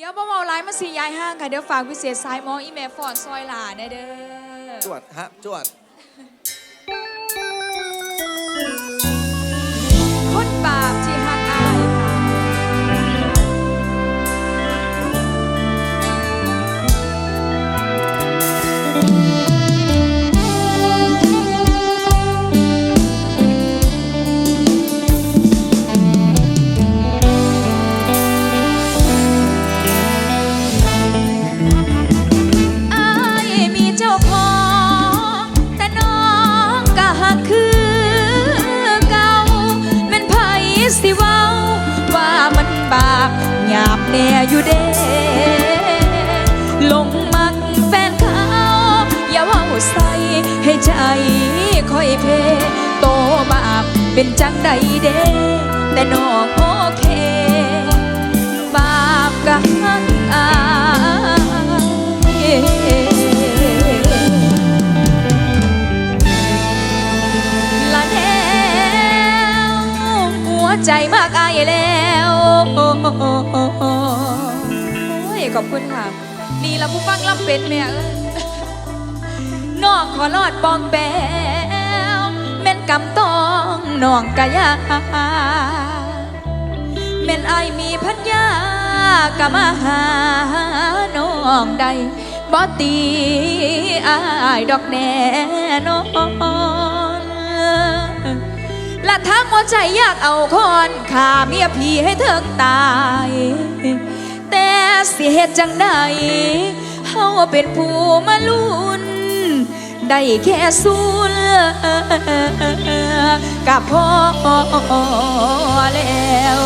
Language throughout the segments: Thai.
เดี๋ยวบ่เมาไลน์มาสียายห้างค่ะ เดี๋ยวฝากพิเศษสายมออีเมฟอนซอยหลาแน่เด้อ จวดฮะจวด อยู่เด้หลงมักแฟนเขาอย่าเว่าใส่ให้ใจค่อยเพโตบาปเป็นจังใดเด้แต่น้องโอเค บาปกันอายละแล้วหัวใจมากอายแล้ว โอ้ยขอบคุณค่ะ นี่ละผู้ฟังลำเป็นแม่เอ้ยนองขอรอดปองแปวแม่นกำต้องน้องกะยาแม่นไอมีพัญญากะมาหาน้องใดบ่ตีอายดอกแน่นอน และทั้งหัวใจอยากเอาคอนข่าเมียพี่ให้เถิกตาย แต่สิเหตุจังใดเฮาเป็นผู้มาลุนได้แค่สู้เลือกับพ่อแล้ว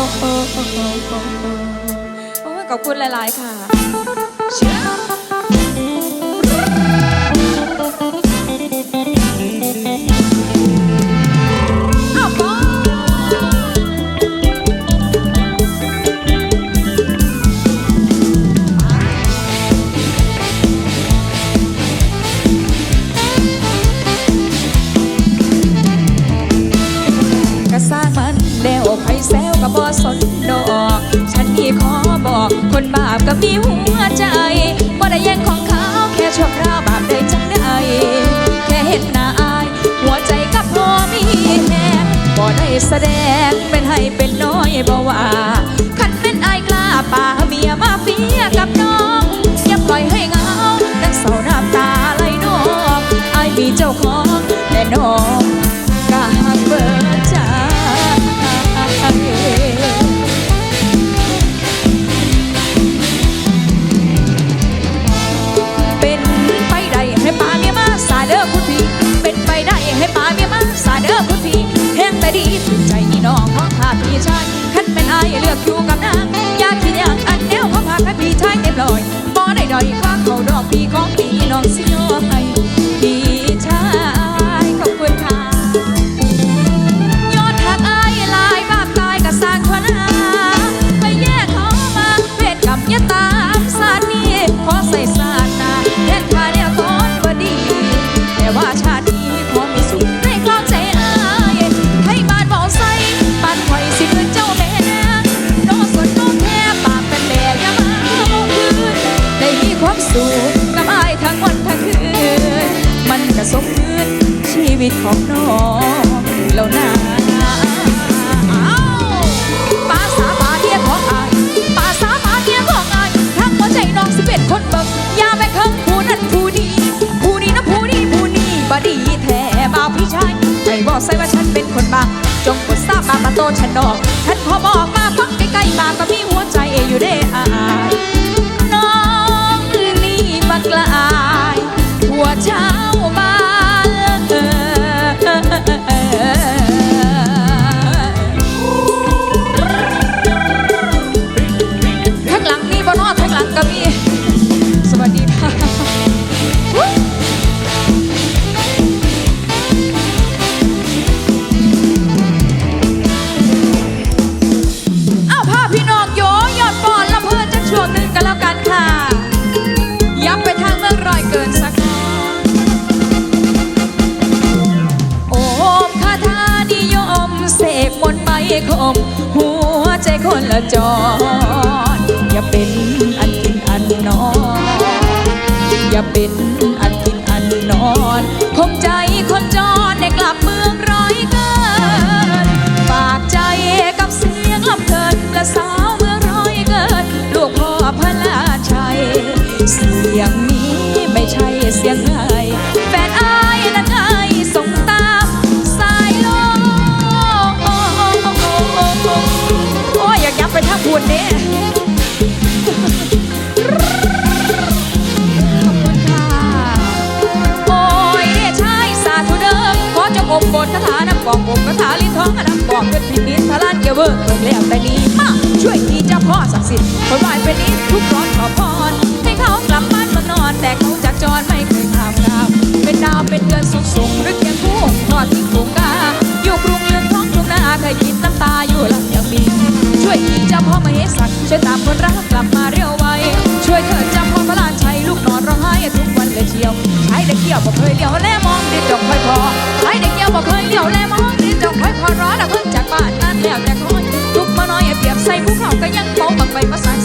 ขอบคุณหลาย ๆ ค่ะ บ่สนดอก ฉันนี่ขอบอก คนบาปก็มีหัวใจบ่ได้แย่งของเขาแค่ชั่วคราวบาปได้จังได้แค่เห็นหน้าอาย หัวใจก็พอมีแน่บ่ได้แสดงเป็นให้เป็นน้อยบ่ว่าคันเป็นอายกล้าป่าเมียมาเฟียกับน้องอย่าปล่อยให้เหงานักเศร้าน้ำตาไหลนองอายมีเจ้าของแต่น้อง อายเลือกอยู่กับนางอยากคิดอย่างอันแนวขอพาให้พี่ชายเต็มลอยบ่ได้ดอยข้าเขาดอกปีของพี่น้องสิยอให้ มันก็สมคืนชีวิตของน้องแล้วนะอ้าวปาสาบาเดียของอายปาสาบาเดียของอายทั้งหัวใจน้องสิเป็นคนเบิ่งอย่าไปเคิงผู้นั้นผู้นี้ผู้นี้นะผู้นี้ผู้นี้บ่ดีแท้บ่าวพี่ชายให้บอกใส่ว่าฉันเป็นคนบางจงกดทราบมามาโตฉันดอกฉันขอบอกมาฟังใกล้ๆมาก็มีหัวใจเอยู่เด้อายน้องนี่มากลายหัวเช้า จคนละจอ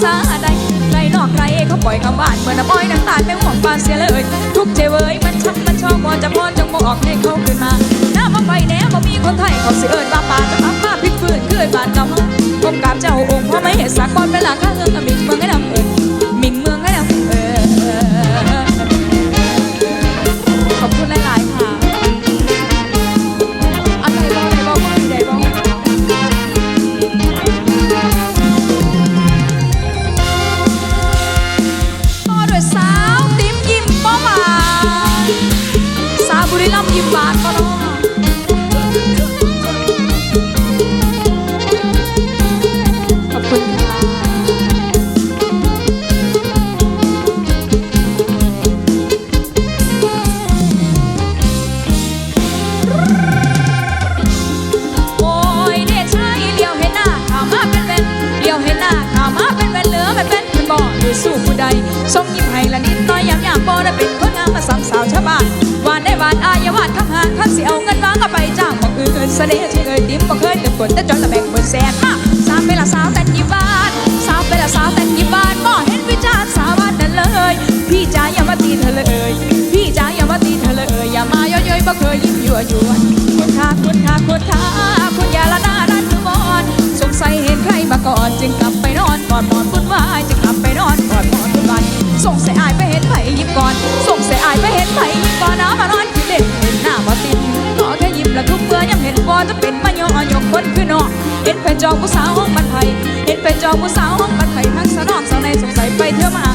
สาใดใครนอกใครเขาปล่อยคำบ้านเหมือนน้ำอ้อยน้ำตาลไม่ห่วงฟานเสียเลย ทุกเจเวยมันชักมันชอบมอนจะมอนจงบอกให้เขาขึ้นมาหน้ามาไปแหนบ่มีคนไทยเขาเสือเอิญมาป่าจะอับผ้าพลิกฟื้นเกยบานกำพบกาบเจ้าองค์พระไม่เห็นสากก่อนเวลาข้าเฮือกมิดเมืองให้ดำเอิญ ทาคุณยาละนารันบอนสงสัยเห็นใครมาก่อน จึงกลับไปนอนก่อนนอนบุญวายจึงกลับไปนอนก่อนนอนบุญวายสงสัยอายไปเห็นไผ่ยิบก่อนสงสัยอายไปเห็นไผ่ยิบก่อนน้ามานอนคิดเด็ดเห็นหน้ามาติดขอแค่ยิบละทุกเพื่อยังเห็นบอจะป็นมาย่อยกคนขึ้นอเห็นไปจองผู้สาวห้องบันไผ่เห็นไปจองผู้สาวห้องบันไผ่ทั้งสนอมสาวในสงสัยไปเธอมา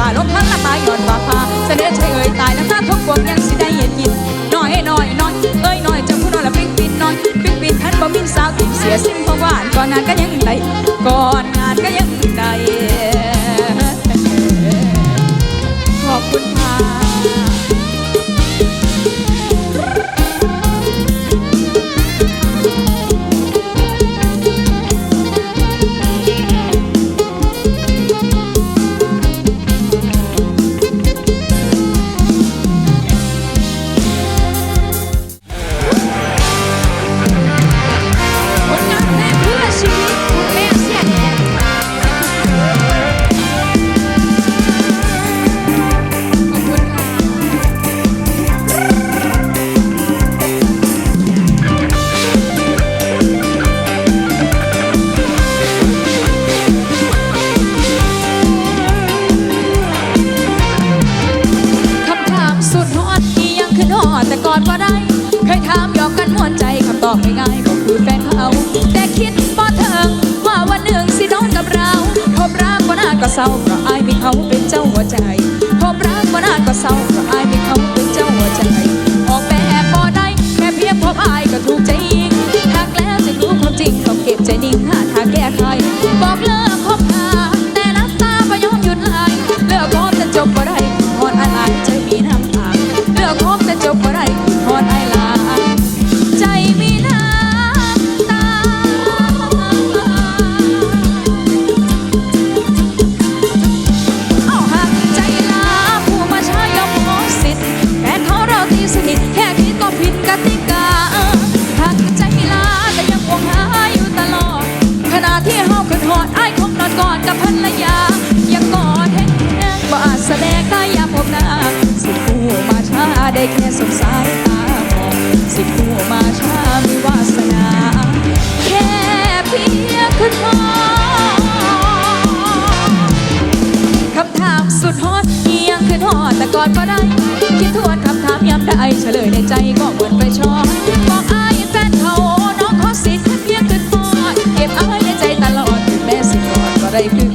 ฟ้าลบทั้ละตายยอดฟ้าฟ้าเสด็จใช้เอ่ยตายน้ำตาทุกพวงยังสิได้เย็นยินน้อยน้อยน้อยเอ้ยน้อยจะพูดน้อยละปิ๊งปิ๊กน้อยปิ๊งปิ๊กท่านบ่มินสาวติดเสียสิ้นเพราะว่านก่อนงานก็ยังไดก่อนงานก็ยังได้ เศร้าเพราะอายพี่เขาเป็นเจ้าหัวใจพบรักมานานก็เศร้าเพราะอายพี่เขาเป็นเจ้าหัวใจ ออกแบบพอได้แค่เพียงพบอายก็ถูกใจ แสดงได้ยามพบหน้าสิบคู่มาช้าได้แค่สงสารตาหมองสิบคู่มาช้ามีวาสนา แค่เพียงขึ้นมอคำถามสุดฮอตเอียงขึ้นฮอตแต่ก่อนก็ได้ คิดทวนคำถามย้ำได้เฉลยในใจก็เหมือนไปชอบบอกอายแฟนเขาน้องขอสิทธิ์เพียงขึ้นมอเก็บเอายในใจตลอดถึงแม้สิก่อนก็ได้คือ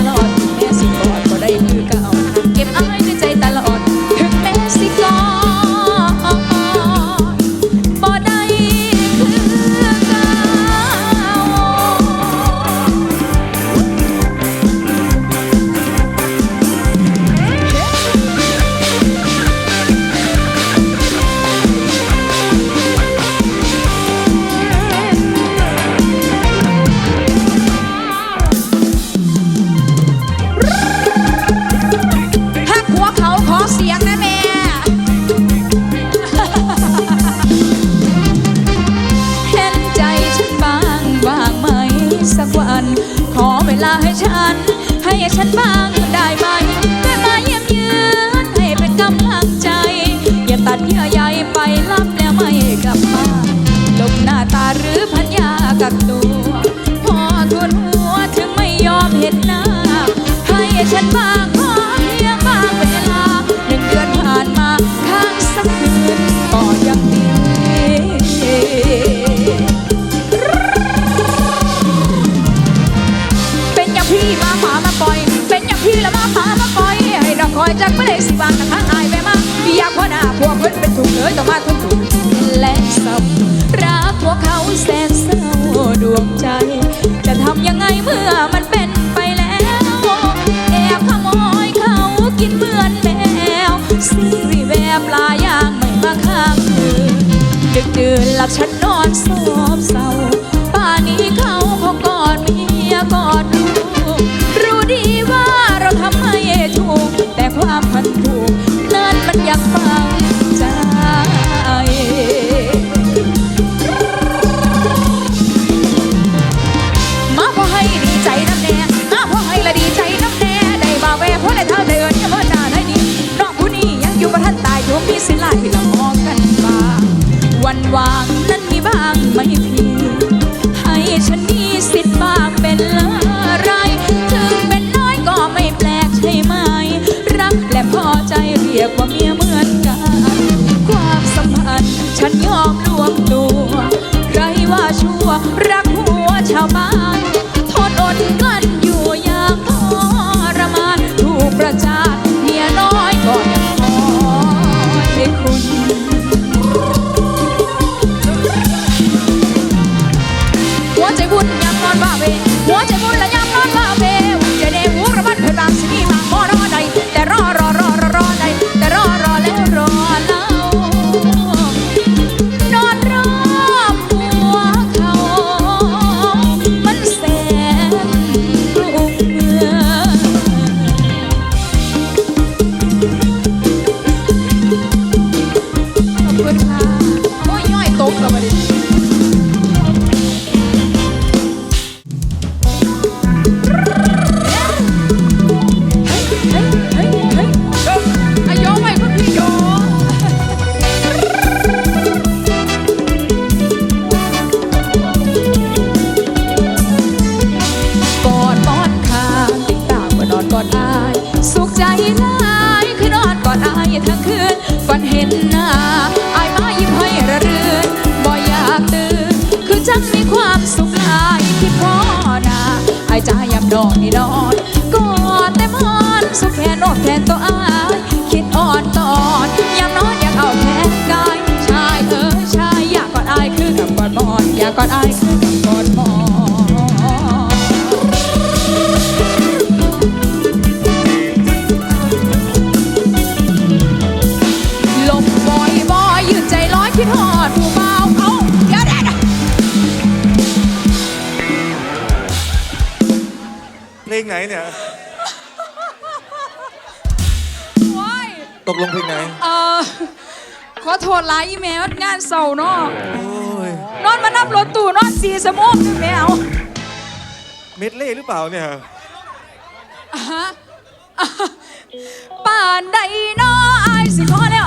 la noche. บ้างได้ไหมแค่มาเยี่ยมเยือนให้เป็นกำลังใจ อย่าตัดเยื่อใยไปลับแล้วไม่กลับมาลบหน้าตาหรือพันยากักตัวพอทวนหัวถึงไม่ยอมเห็นหน้า ให้ฉันบ้าง จักไม่ได้สิบางกระทางอายแม่มาอยากพ่อหน้าพวกเพิ่นเป็นถุงเลยต้องมาทุกถุงและสับรักพวกเขาแสนเศร้าดวงใจ จะทำยังไงเมื่อมันเป็นไปแล้วแอบขโมยเขากินเหมือนแมวสิริแวบลาย่างไม่มาข้างคืนดึกดื่นหลับฉันนอน my ถหลายอีแม่งานเศร้าเนาะนอนมานับรถตู้นอนสีสมองแมวเม็ดเล่หรือเปล่าเนี่ยป่านใดเนาะไอ้สิขอแล้ว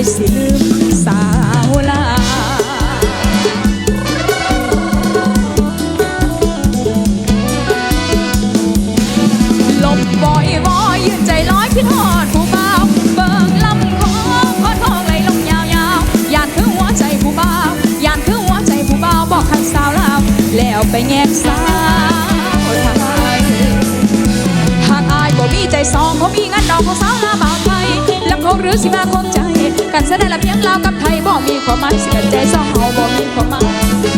ายสิลืมสาวลาลมบ่อยบ่อยยืนใจร้อยคิดทอดผู้เบาเบิกลำคอคอทองไหลลงยาวยาวยานคือหัวใจผู้เบายานคือหัวใจผู้เบาบอกคันสาวลาวแล้วไปแงกสาวทหากอายบ่มีใจสองเขามีงานดอกของสาวลาบ่าวไทยลำเขาหรือสิมาคน กันเสยได้ละเพียงลาวกับไทยบ่มีความหมายสิกันใจสองเฮาบ่มีความหมาย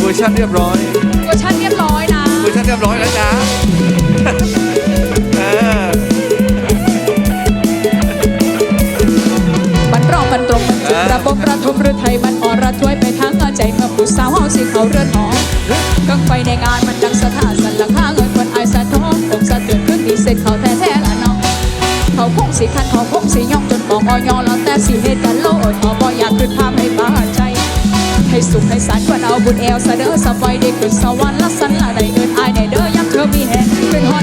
เวอร์ชันเรียบร้อย เวชันเรียบ รือไทยมันอ่อนระถวยไปทางเงาใจเมื่อผู้สาวเอาสิเขาเรือนหอมกังไฟในงานมันดังสะท้านสันหลังห้าเงินคนไอสะท้องอกสะเตือนขึ้นดีเสร็จเขาแท้แท้ละน้องเขาพุ่งสิคันเขาพุ่งสิย่องจนมองอ่อยองแล้วแต่สิเหตุกันโลดขอบ่อยากขึ้นภาพให้บาดใจให้สุขให้สันวันเอาบุญเอวสเด้อสบายเด็กขึ้นสวรรค์ละสันละใดเอินอายในเด้อยังเธอมีแหงเป็นหอ